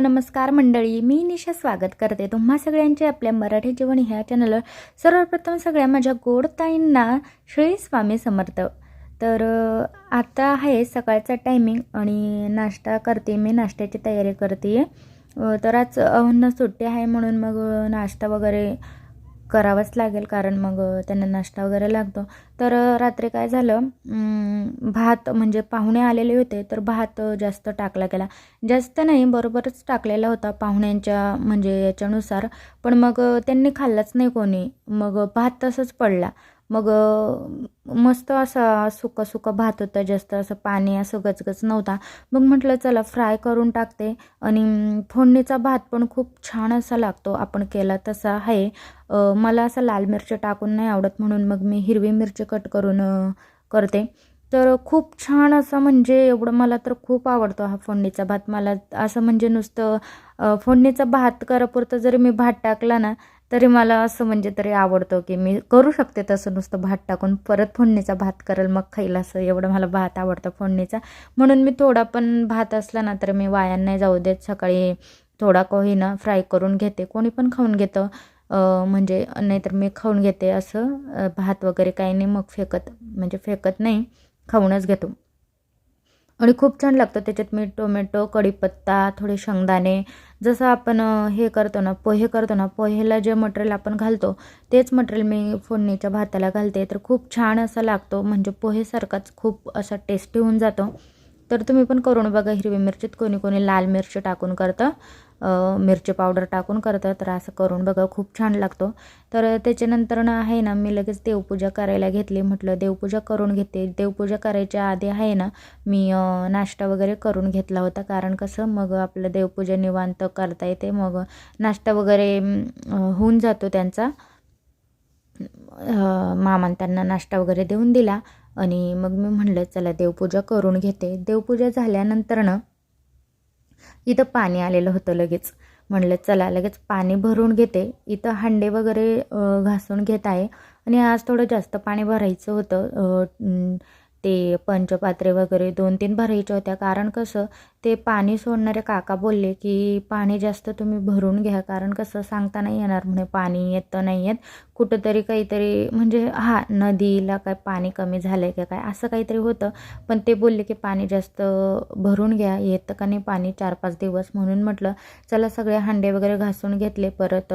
नमस्कार मंडळी. मी निशा स्वागत करते तुम्हा सगळ्यांचे आपल्या मराठी जीवन ह्या चॅनलवर सर्वप्रथम सगळ्या माझ्या गोड ताईंना श्री स्वामी समर्थ. तर आता आहे सकाळचा टायमिंग आणि नाश्ता करते मी नाश्त्याची तयारी करते. तर आज अवन्न सुट्टी आहे म्हणून मग नाश्ता वगैरे करावंच लागेल कारण मग त्यांना नाश्ता वगैरे लागतो. तर रात्री काय झालं भात म्हणजे पाहुणे आलेले होते तर भात जास्त टाकला गेला. जास्त नाही बरोबरच टाकलेला होता पाहुण्यांच्या म्हणजे याच्यानुसार. पण मग त्यांनी खाल्लाच नाही कोणी. मग भात तसंच पडला. मग मस्त असा सुका सुका भात होता जास्त असं पाणी असं गचगच नव्हता. मग म्हटलं चला फ्राय करून टाकते. आणि फोडणीचा भात पण खूप छान असा लागतो आपण केला तसा आहे. मला असं लाल मिरची टाकून नाही आवडत म्हणून मग मी हिरवी मिरची कट करून करते. तर खूप छान असं म्हणजे एवढं मला तर खूप आवडतो हा फोडणीचा भात. मला असं म्हणजे नुसतं फोडणीचा भात करापुरतं जरी मी भात टाकला ना तरी मला असं म्हणजे तरी आवडतं की मी करू शकते तसं नुसतं भात टाकून. परत फोडणीचा भात करेल मग खाईल असं एवढं मला भात आवडतं फोडणीचा. म्हणून मी थोडा पण भात असला ना तर मी वाया नाही जाऊ देत. सकाळी थोडा कोही ना फ्राय करून घेते. कोणी पण खाऊन घेतं. म्हणजे नाहीतर मी खाऊन घेते असं. भात वगैरे काही नाही मग फेकत म्हणजे फेकत नाही. खाऊनच घेतो. आणि खूप छान लागतं त्याच्यात मी टोमॅटो कढीपत्ता थोडे शेंगदाणे. जसं आपण हे करतो ना पोहे करतो ना पोहेला जे मटेरियल आपण घालतो तेच मटेरियल मी फोडणीच्या भाताला घालते. तर खूप छान असा लागतो म्हणजे पोहेसारखाच खूप असा टेस्टी होऊन जातो. तर तुम्ही पण करून बघा हिरवी मिरचीत कोणी कोणी लाल मिरची टाकून करतं. मिरची पावडर टाकून करतं तर असं करून बघा खूप छान लागतो. तर त्याच्यानंतर ना आहे ना मी लगेच देवपूजा करायला घेतली. म्हटलं देवपूजा करून घेते. देवपूजा करायच्या आधी आहे ना मी नाश्ता वगैरे करून घेतला होता. कारण कसं मग आपलं देवपूजा निवांत करता येते. मग नाश्ता वगैरे होऊन जातो त्यांचा. मामान मामानं त्यांना नाश्ता वगैरे देऊन दिला. आणि मग मी म्हणलं चला देवपूजा करून घेते. देवपूजा झाल्यानंतर ना इथं पाणी आलेलं होतं लगेच. म्हणलं चला लगेच पाणी भरून घेते. इथं हांडे वगैरे घासून घेत आहे. आणि आज थोडं जास्त पाणी भरायचं होतं. ते पंचपात्रे वगैरे दोन तीन भरायच्या होत्या. कारण कसं ते पाणी सोडणारे काका बोलले की पाणी जास्त तुम्ही भरून घ्या. कारण कसं सांगता नाही येणार म्हणे पाणी येतं नाही येत. कुठंतरी काहीतरी म्हणजे हा नदीला काय पाणी कमी झालं आहे का काय असं काहीतरी होतं. पण ते बोलले की पाणी जास्त भरून घ्या. येतं का नाही पाणी? चार पाच दिवस. म्हणून म्हटलं चला सगळे हांडे वगैरे घासून घेतले. परत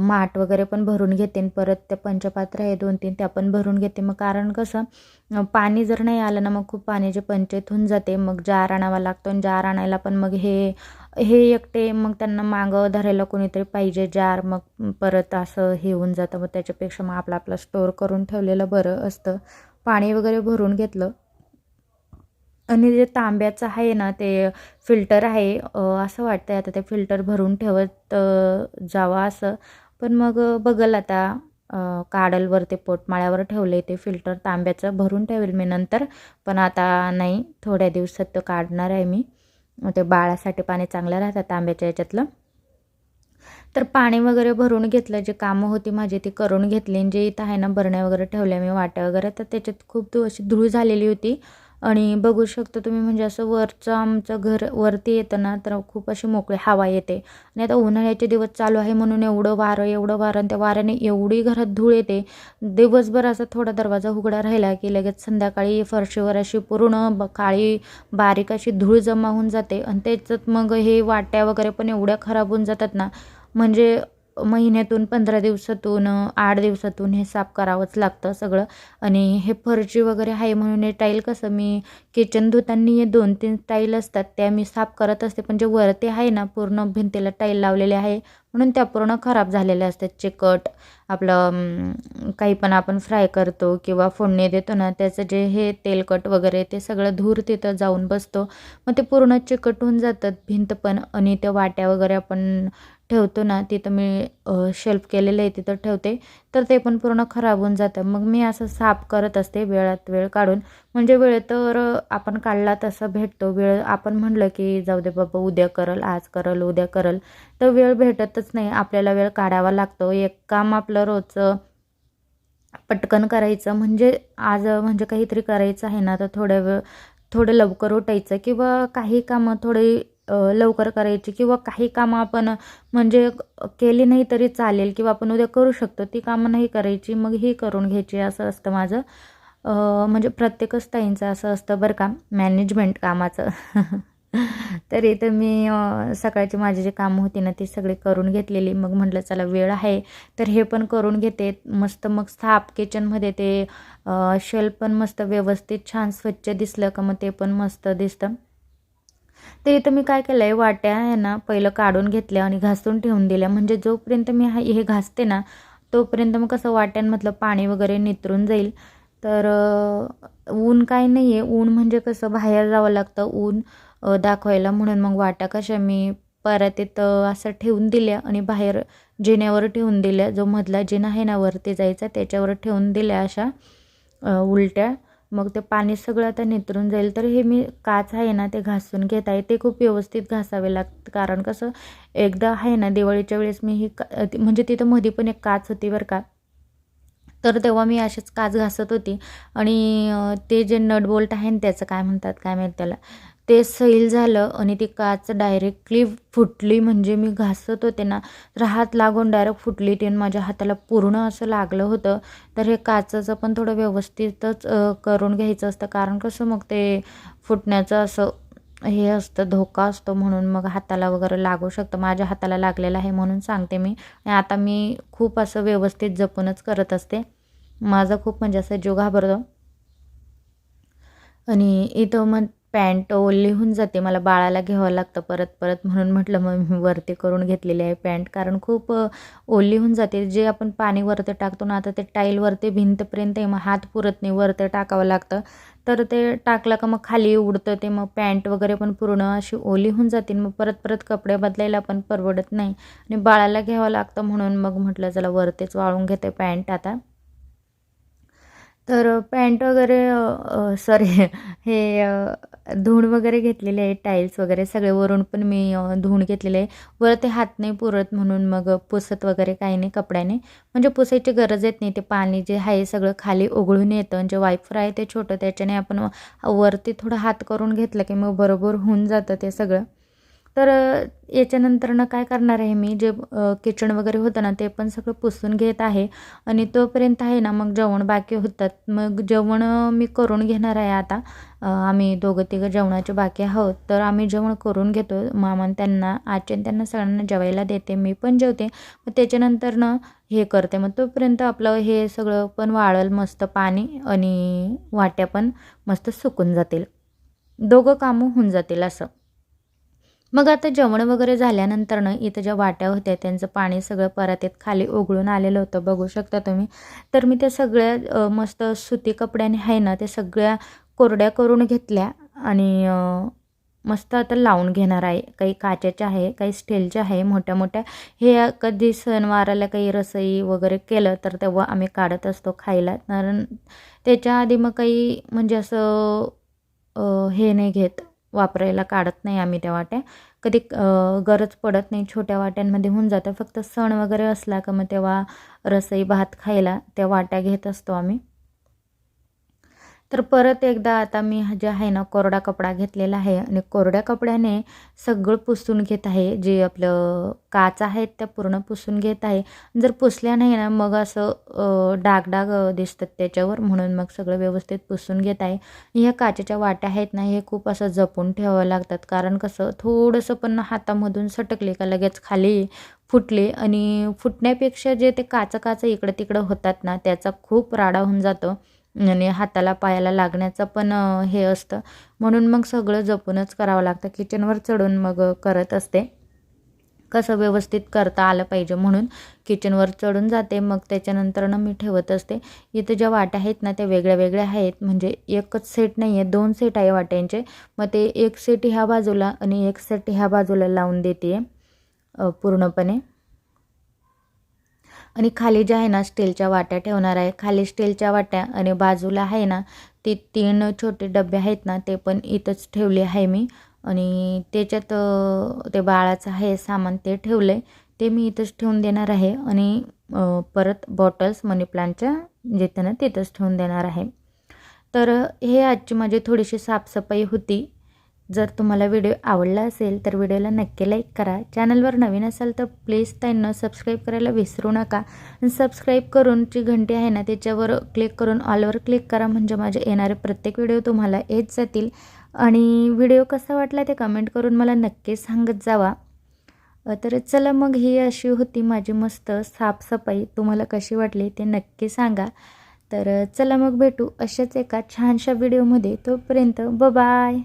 माठ वगैरे पण भरून घेते आणि परत त्या पंचपात्र आहे दोन तीन त्या पण भरून घेते. मग कारण कसं पाणी जर नाही आलं ना मग खूप पाण्याची पंचायत होऊन जाते. मग जार आणावा लागतो आणि जार आणायला पण मग हे हे एकटे मग त्यांना मागं धरायला कोणीतरी पाहिजे. जार मग परत असं हे होऊन जातं. मग त्याच्यापेक्षा मग आपलं आपलं स्टोअर करून ठेवलेलं बरं असतं. पाणी वगैरे भरून घेतलं. आणि जे तांब्याचं आहे ना ते फिल्टर आहे. असं वाटतंय आता ते फिल्टर भरून ठेवत जावं असं. पण मग बघल आता काढलवर ते पोटमाळ्यावर ठेवले ते फिल्टर तांब्याचं भरून ठेवेल मी नंतर पण आता नाही. थोड्या दिवसात तो काढणार आहे मी. ते बाळासाठी पाणी चांगलं राहतं तांब्याच्या याच्यातलं. तर पाणी वगैरे भरून घेतलं जे कामं होती माझी ती करून घेतली. जे इथं आहे ना बरण्या वगैरे ठेवल्या मी वाट्या वगैरे तर त्याच्यात खूप अशी धूळ झालेली होती. आणि बघू शकता तुम्ही म्हणजे असं वरचं आमचं घर वरती येतं ना तर खूप अशी मोकळी हवा येते. आणि आता उन्हाळ्याचे दिवस चालू आहे म्हणून एवढं वारं एवढं वारं आणि त्या वाऱ्याने एवढी घरात धूळ येते. दिवसभर असा थोडा दरवाजा उघडा राहिला की लगेच संध्याकाळी फरशीवर अशी पूर्ण ब काळी बारीक अशी धूळ जमा होऊन जाते. आणि त्याच्यात मग हे वाट्या वगैरे पण एवढ्या खराब होऊन जातात ना म्हणजे महिन्यातून पंधरा दिवसातून आठ दिवसातून हे साफ करावंच लागतं सगळं. आणि हे फरची वगैरे आहे म्हणून हे टाईल कसं मी किचन धुताना हे दोन तीन टाईल असतात त्या मी साफ करत असते. पण जे वरती आहे ना पूर्ण भिंतीला टाईल लावलेले आहे म्हणून त्या पूर्ण खराब झालेल्या असतात. चिकट आपलं काही पण आपण फ्राय करतो किंवा फोडणी देतो ना त्याचं जे हे तेलकट वगैरे ते सगळं धूर तिथं जाऊन बसतो. मग ते पूर्ण चिकट होऊन जातात. भिंत पण आणि त्या वाट्या वगैरे आपण ठेवतो ना तिथं मी शेल्फ केलेलं आहे तिथं ठेवते. तर ते पण पूर्ण खराब होऊन जातं. मग मी असं साफ करत असते वेळात वेळ काढून. म्हणजे वेळ तर आपण काढला तसं भेटतो. वेळ आपण म्हणलं की जाऊ दे बाबा उद्या करल आज करल उद्या करल. तर वेळ भेटतच नाही. आपल्याला वेळ काढावा लागतो. एक काम आपलं रोजचं पटकन करायचं. म्हणजे आज म्हणजे काहीतरी करायचं आहे ना तर थोड्या वेळ थोडं लवकर उठायचं किंवा काही कामं थोडी लवकर करायची किंवा काही कामं आपण म्हणजे केली नाही तरी चालेल किंवा आपण उद्या करू शकतो ती कामं नाही करायची मग ही करून घ्यायची असं असतं माझं. म्हणजे प्रत्येकच ताईंचं असं असतं बरं का मॅनेजमेंट कामाचं. तर इथं मी सकाळची माझी जी कामं होती ना ती सगळी करून घेतलेली. मग म्हटलं चला वेळ आहे. तर हे पण करून घेते. मस्त मग स्थाप किचनमध्ये ते शेल पण मस्त व्यवस्थित छान स्वच्छ दिसलं का मग ते पण मस्त दिसतं. तर इथं मी काय केलं आहे वाट्या आहे ना पहिलं काढून घेतल्या आणि घासून ठेवून दिल्या. म्हणजे जोपर्यंत मी हा हे घासते ना तोपर्यंत मग कसं वाट्यांमधलं पाणी वगैरे नितरून जाईल. तर ऊन काय नाही आहे ऊन म्हणजे कसं बाहेर जावं लागतं ऊन दाखवायला. म्हणून मग वाट्या कशा मी परातीत असं ठेवून दिल्या आणि बाहेर जिन्यावर ठेवून दिल्या. जो मधला जिना आहे ना वरती जायचा त्याच्यावर ठेवून दिल्या अशा उलट्या. मग ते पाणी सगळं आता नितरून जाईल. तर हे मी काच आहे ना ते घासून घेत आहे. ते खूप व्यवस्थित घासावे लागतं कारण कसं एकदा आहे ना दिवाळीच्या वेळेस मी ही का म्हणजे तिथं मध्ये पण एक काच होती बरं का. तर तेव्हा मी असेच काच घासत होती. आणि ते जे नट बोल्ट आहे ना त्याचं काय म्हणतात काय माहीत त्याला? ते सैल झालं आणि ती काच डायरेक्टली फुटली. म्हणजे मी घासत होते ना तर हात लागून डायरेक्ट फुटली ती आणि माझ्या हाताला पूर्ण असं लागलं होतं. तर हे काचेचं पण थोडं व्यवस्थितच करून घ्यायचं असतं. कारण कसं मग ते फुटण्याचं असं हे असतं धोका असतो म्हणून मग हाताला वगैरे लागू शकतं. माझ्या हाताला लागलेलं आहे म्हणून सांगते मी. आता मी खूप असं व्यवस्थित जपूनच करत असते. माझा खूप म्हणजे असं जीव घाबरतो. आणि इथं मग पॅन्ट ओली होऊन जाते. मला बाळाला घ्यावं लागतं परत परत म्हणून म्हटलं मग मी वरती करून घेतलेली आहे पॅन्ट. कारण खूप अ, ओली होऊन जाते. जे आपण पाणी वरती टाकतो ना आता ते टाईलवरती भिंतपर्यंत आहे, मग हात पुरत नाही वरती टाकावं लागतं. तर ते टाकलं का मग खाली उडतं ते मग पॅन्ट वगैरे पण पूर्ण अशी ओली होऊन जातील मग परत परत कपडे बदलायला पण परवडत नाही. आणि बाळाला घ्यावं लागतं म्हणून मग म्हटलं चला वरतीच वाळून घेते पॅन्ट आता. तर पॅन्ट वगैरे सॉरी हे धुण धुवून वगैरे घेतलेले आहे टाईल्स वगैरे सगळे वरून पण मी धुवून घेतलेले आहे. वर ते हात नाही पुरत म्हणून मग पुसत वगैरे काही नाही कपड्याने. म्हणजे पुसायची गरज येत नाही ते पाणी जे आहे सगळं खाली उघळून येतं म्हणजे जे वायफर आहे ते छोटं त्याच्याने आपण वरती थोडं हात करून घेतलं की मग बरोबर होऊन जातं ते सगळं. तर याच्यानंतरनं काय करणार आहे मी? जे किचन वगैरे होतं ना ते पण सगळं पुसून घेत आहे. आणि तोपर्यंत आहे ना मग जेवण बाकी होतात. मग जेवण मी करून घेणार आहे आता. आम्ही दोघं तिघं जेवणाचे बाकी आहोत. तर आम्ही जेवण करून घेतो. मामान त्यांना आजी त्यांना सगळ्यांना जेवायला देते. मी पण जेवते. मग त्याच्यानंतरनं हे करते. मग तोपर्यंत आपलं हे सगळं पण वाळल मस्त पाणी आणि वाट्या पण मस्त सुकून जातील. दोघं कामं होऊन जातील असं. मग आता जेवण वगैरे झाल्यानंतरनं इथं ज्या वाट्या होत्या त्यांचं पाणी सगळं परत येत खाली उघळून आलेलं होतं. बघू शकता तुम्ही. तर मी त्या सगळ्या मस्त सुती कपड्याने आहे ना ते सगळ्या कोरड्या करून घेतल्या आणि मस्त आता लावून घेणार आहे. काही काचेच्या आहे काही स्टीलच्या आहे मोठ्या मोठ्या. हे कधी सणवाराला काही रसई वगैरे केलं तर तेव्हा आम्ही काढत असतो खायला. कारण त्याच्या आधी मग काही म्हणजे असं हे नाही घेत. वापरायला काढत नाही आम्ही त्या वाट्या. कधी गरज पडत नाही छोट्या वाट्यांमध्ये होऊन जातं. फक्त सण वगैरे असला का मग तेव्हा रसई भात खायला त्या वाट्या घेत असतो आम्ही. तर परत एकदा आता मी जे आहे ना कोरडा कपडा घेतलेला आहे आणि कोरड्या कपड्याने सगळं पुसून घेत आहे. जे आपलं काच आहेत त्या पूर्ण पुसून घेत आहे. जर पुसल्या नाही ना मग असं डागडाग डाग डाग दिसतात त्याच्यावर म्हणून मग सगळं व्यवस्थित पुसून घेत आहे. ह्या काचेच्या वाट्या आहेत ना हे खूप असं जपून ठेवावं लागतात. कारण कसं थोडंसं पण हातामधून सटकले का लगेच खाली फुटले आणि फुटण्यापेक्षा जे ते काचं काचं इकडं तिकडं होतात ना त्याचा खूप राडा होऊन जातो. आणि हाताला पायाला लागण्याचं पण हे असतं. म्हणून मग सगळं जपूनच करावं लागतं. किचनवर चढून मग करत असते. कसं व्यवस्थित करता आलं पाहिजे म्हणून. किचनवर चढून जाते मग त्याच्यानंतरनं मी ठेवत असते. इथं ज्या वाट्या आहेत ना त्या वेगळ्या वेगळ्या आहेत. म्हणजे एकच सेट नाही आहे दोन सेट आहे वाट्यांचे. मग ते एक सेट ह्या बाजूला आणि एक सेट ह्या बाजूला लावून देते पूर्णपणे. आणि खाली ज्या आहे ना स्टीलच्या वाट्या ठेवणार आहे. खाली स्टीलच्या वाट्या आणि बाजूला आहे ना ते तीन छोटे डबे आहेत ना ते पण इथंच ठेवले आहे मी. आणि त्याच्यात ते बाळाचं आहे सामान ते ठेवलं आहे ते मी इथंच ठेवून देणार आहे. आणि परत बॉटल्स मनी प्लांटच्या जिथं ना तिथंच ठेवून देणार आहे. तर हे आजची माझी थोडीशी साफसफाई होती. जर तुम्हाला व्हिडिओ आवडला असेल तर व्हिडिओला नक्की लाईक करा. चॅनलवर नवीन असाल तर प्लीज त्यांना सबस्क्राईब करायला विसरू नका. आणि सबस्क्राईब करून जी घंटी आहे ना त्याच्यावर क्लिक करून ऑलवर क्लिक करा म्हणजे माझे येणारे प्रत्येक व्हिडिओ तुम्हाला येत जातील. आणि व्हिडिओ कसा वाटला ते कमेंट करून मला नक्की सांगत जावा. तर चला मग ही अशी होती माझी मस्त साफसफाई. तुम्हाला कशी वाटली ते नक्की सांगा. तर चला मग भेटू अशाच एका छानशा व्हिडिओमध्ये तोपर्यंत ब बाय